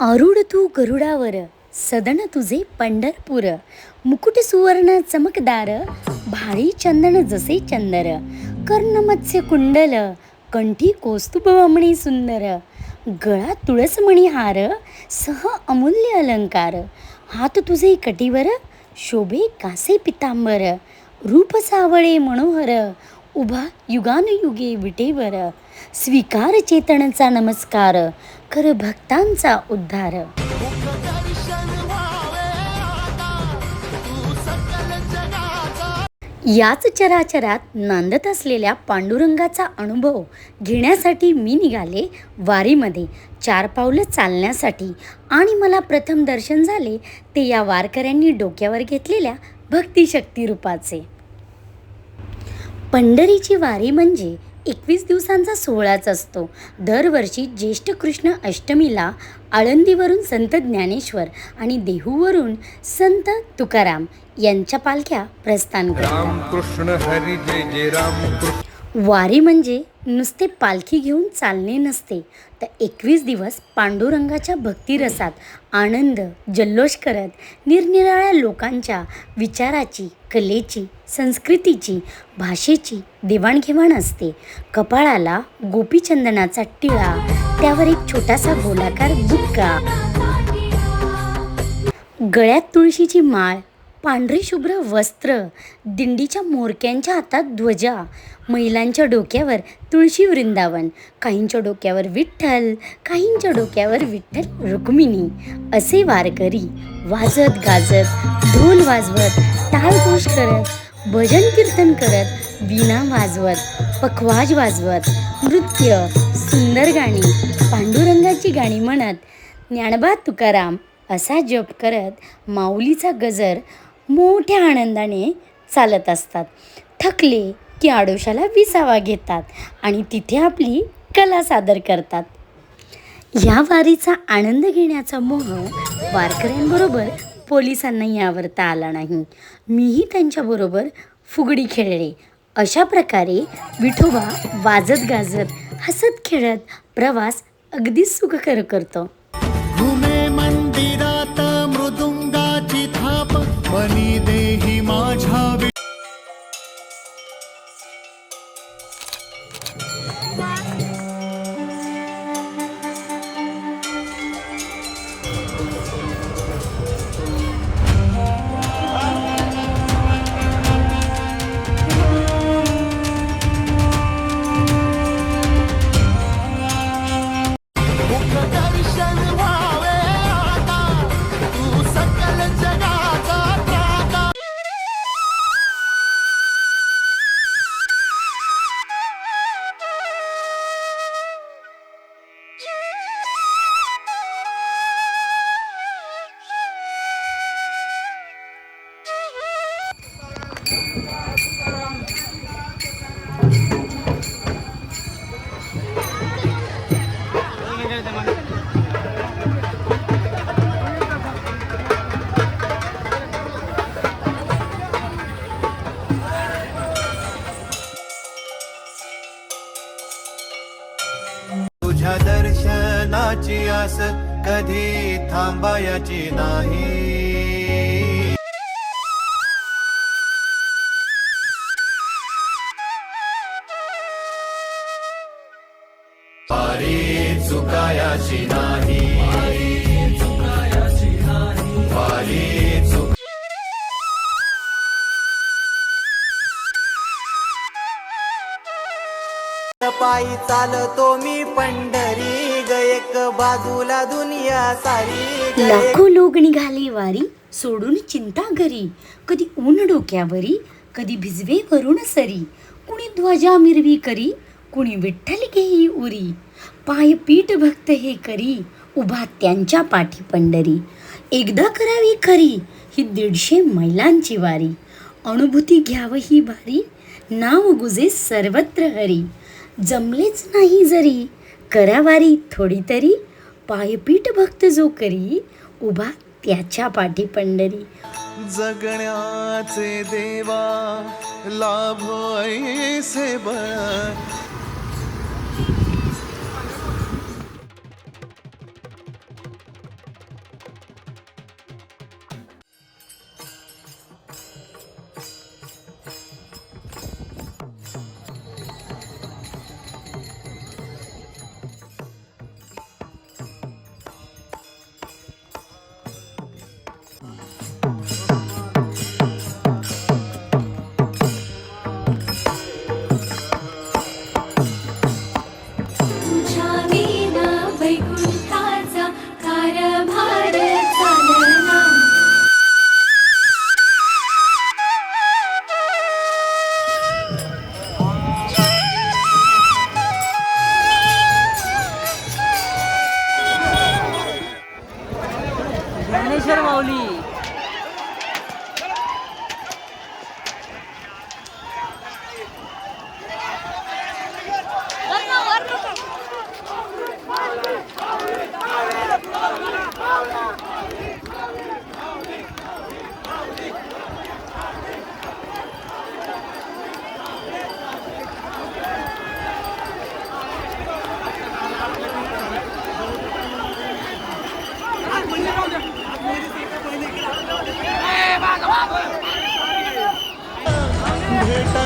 आरूढ तू गरुडावर सदन तुझे पंढरपूर. मुकुट सुवर्ण चमकदार भारी चंदन जसे चंदर. कर्ण मत्स्य कुंडल कंठी कौस्तुभमणी सुंदर. गळा तुळसमणी हार सह अमूल्य अलंकार. हात तुझे कटीवर शोभे कासे पितांबर. रूप सावळे मनोहर उभा युगानुयुगे विटेवर. स्वीकार चेतनचा नमस्कार कर भक्तांचा उद्धार. याच चराचरात नांदत असलेल्या पांडुरंगाचा अनुभव घेण्यासाठी मी निघाले वारीमध्ये. चार पावलं चालण्यासाठी आणि मला प्रथम दर्शन झाले ते या वारकऱ्यांनी डोक्यावर घेतलेल्या भक्तिशक्ती रूपाचे. पंढरीची वारी म्हणजे एकवीस दिवसांचा सोहळाच असतो. दरवर्षी ज्येष्ठ कृष्ण अष्टमीला आळंदीवरून संत ज्ञानेश्वर आणि देहूवरून संत तुकाराम यांच्या पालख्या प्रस्थान करतात. वारी म्हणजे नुसते पालखी घेऊन चालणे नसते. तर एकवीस दिवस पांडुरंगाच्या भक्तिरसात आनंद जल्लोष करत निरनिराळ्या लोकांच्या विचाराची कलेची संस्कृतीची भाषेची देवाणघेवाण असते. कपाळाला गोपीचंदनाचा टिळा त्यावर एक छोटासा गोलाकार बुक्का गळ्यात तुळशीची माळ पांढरी शुभ्र वस्त्र दिंडीच्या मोरक्यांच्या हातात ध्वजा महिलांच्या डोक्यावर तुळशी वृंदावन काहींच्या डोक्यावर विठ्ठल काहींच्या डोक्यावर विठ्ठल रुक्मिणी असे वारकरी वाजत गाजत ढोल वाजवत टाळघोष करत भजन कीर्तन करत वीणा वाजवत पखवाज वाजवत नृत्य सुंदर गाणी पांडुरंगाची गाणी म्हणत ज्ञानबा तुकाराम असा जप करत माऊलीचा गजर मोठ्या आनंदाने चालत असतात. थकले की आडोशाला विसावा घेतात आणि तिथे आपली कला सादर करतात. या वारीचा आनंद घेण्याचा मोह वारकऱ्यांबरोबर पोलिसांनाही आवरता आला नाही. मीही त्यांच्याबरोबर फुगडी खेळले. अशा प्रकारे विठोबा वाजत गाजत हसत खेळत प्रवास अगदी सुखकर करतो. दर्शनाची कधी थांबायची नाही. वारी चुकायाची नाही. वारी चुक पायी चालतो मी पंढरी. एक बाजूला दुनिया सारी लाखो लोक निघाले वारी सोडून चिंता घरी. कधी ऊन डोक्यावरी कधी भिजवे वरून सरी. कुणी ध्वजा मिरवी करी कुणी विठ्ठल घेई उरी. पाय पीठ भक्त हे करी उभा त्यांच्या पाठी पंढरी. एकदा करावी खरी ही दीडशे मैलांची वारी. अनुभूती घ्याव ही भारी नाव गुजे सर्वत्र हरी. जमलेच नाही जरी करावारी थोडी तरी पायपीठ भक्त जो करी उभा त्याच्या पाठी पंढरी. जगण्याचे देवा लाभ ऐसे बळ.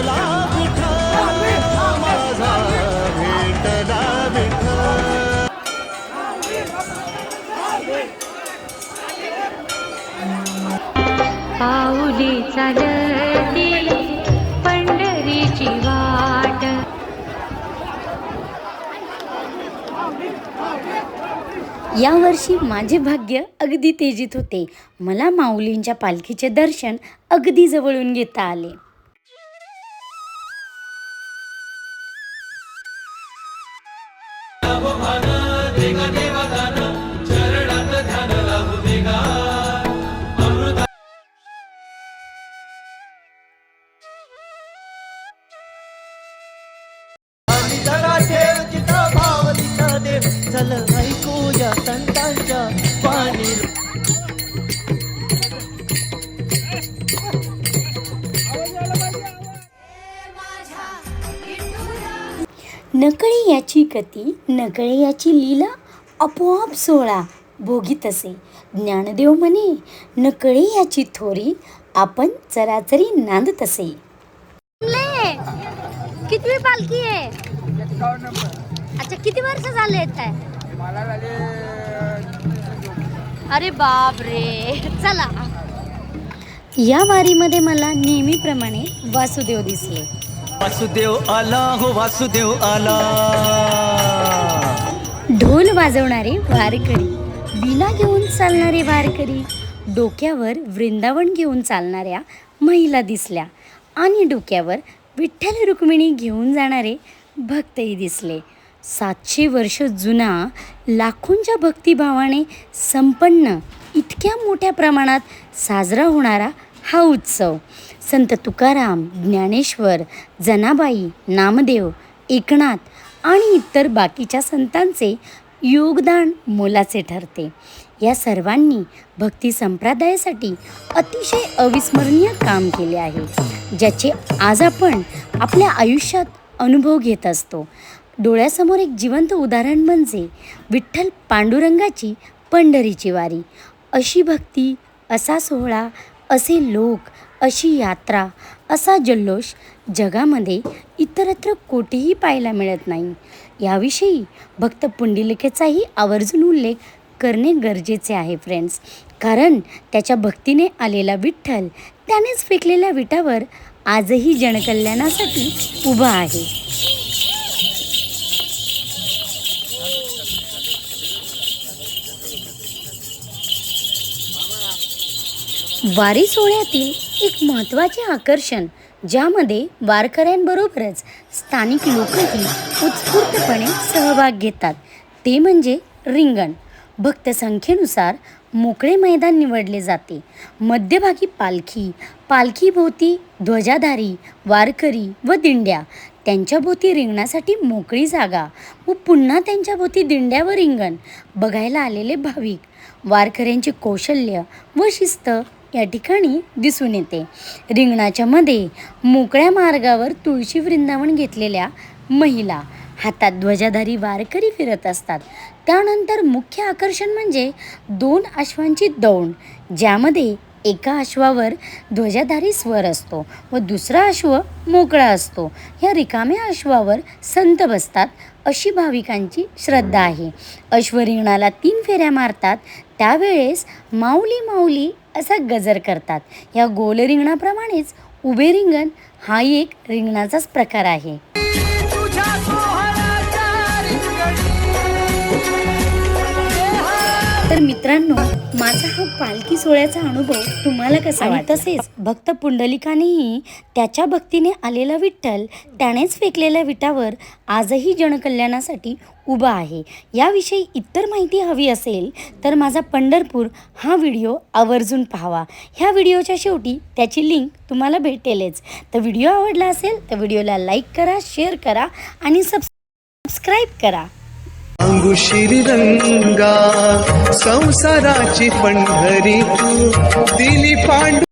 भेटला माझा भेटला विठ्ठल पाऊली चालती पंढरीची वाट. यावर्षी माझे भाग्य अगदी तेजीत होते. मला माऊलींच्या पालखीचे दर्शन अगदी जवळून घेता आले. नकळे याची गती नकळे याची लीला आपोआप सोळा भोगीत असे. ज्ञानदेव म्हणे नकळे याची थोरी आपण चराचरी नांदत असे. कितवी पालखी आहे? अच्छा किती वर्ष झाले येत आहे अरे बाप रे चला. या वारीमध्ये मला नेहमीप्रमाणे वासुदेव दिसले. वासुदेव आला हो वासुदेव आला. ढोल वाजवणारे वारकरी विणा घेऊन चालणारे वारकरी डोक्यावर वृंदावन घेऊन चालणाऱ्या महिला दिसल्या आणि डोक्यावर विठ्ठल रुक्मिणी घेऊन जाणारे भक्तही दिसले. सातशे वर्ष जुना लाखोंच्या भक्तिभावाने संपन्न इतक्या मोठ्या प्रमाणात साजरा होणारा हा उत्सव. संत तुकाराम ज्ञानेश्वर जनाबाई नामदेव एकनाथ आणि इतर बाकीच्या संतांचे योगदान मोलाचे ठरते. या सर्वांनी भक्ती संप्रदायासाठी अतिशय अविस्मरणीय काम केले आहे ज्याचे आज आपण आपल्या आयुष्यात अनुभव घेत असतो. डोळ्यासमोर एक जिवंत उदाहरण म्हणजे विठ्ठल पांडुरंगाची पंढरीची वारी. अशी भक्ती असा सोहळा असे लोक अशी यात्रा असा जल्लोष जगामध्ये इतरत्र कोठेही पाहायला मिळत नाही. याविषयी भक्त पुंडिलिकेचाही आवर्जून उल्लेख करणे गरजेचे आहे फ्रेंड्स कारण त्याच्या भक्तीने आलेला विठ्ठल त्यानेच फेकलेल्या विटावर आजही जनकल्याणासाठी उभा आहे. वारी सोहळ्यातील एक महत्त्वाचे आकर्षण ज्यामध्ये वारकऱ्यांबरोबरच स्थानिक लोकही उत्स्फूर्तपणे सहभाग घेतात. ते म्हणजे रिंगण. भक्त संख्येनुसार मोकळे मैदान निवडले जाते. मध्यभागी पालखी पालखीभोवती ध्वजाधारी वारकरी व दिंड्या. त्यांच्याभोवती रिंगणासाठी मोकळी जागा व पुन्हा त्यांच्याभोवती दिंड्या व रिंगण बघायला आलेले भाविक. वारकऱ्यांचे कौशल्य व शिस्त या ठिकाणी दिसून येते. रिंगणाच्या मध्ये मोकळ्या मार्गावर तुळशी वृंदावन घेतलेल्या महिला हातात ध्वजाधारी वारकरी फिरत असतात. त्यानंतर मुख्य आकर्षण म्हणजे दोन अश्वांची दौंड ज्यामध्ये एका अश्वावर ध्वजाधारी स्वर असतो व दुसरा अश्व मोकळा असतो. या रिकाम्या अश्वावर संत बसतात अशी भाविकांची श्रद्धा आहे. अश्व रिंगणाला तीन फेऱ्या मारतात. त्यावेळेस माऊली माऊली असा गजर करतात. या गोल रिंगणाप्रमाणेच उभे रिंगण हा एक रिंगणाचाच प्रकार आहे. मित्रांनो माझा हा पालखी सोहळ्याचा अनुभव तुम्हाला कसा आणि तसेच भक्त पुंडलिकानेही त्याच्या भक्तीने आलेला विठ्ठल त्यानेच फेकलेल्या विटावर आजही जनकल्याणासाठी उभा आहे. याविषयी इतर माहिती हवी असेल तर माझा पंढरपूर हा व्हिडिओ आवर्जून पाहावा. ह्या व्हिडिओच्या शेवटी त्याची लिंक तुम्हाला भेटेलच. तर व्हिडिओ आवडला असेल तर व्हिडिओला लाईक करा शेअर करा आणि सबस्क्राईब करा. अंगुशिरी रंगा संसाराची पंढरी तू दिली पांडू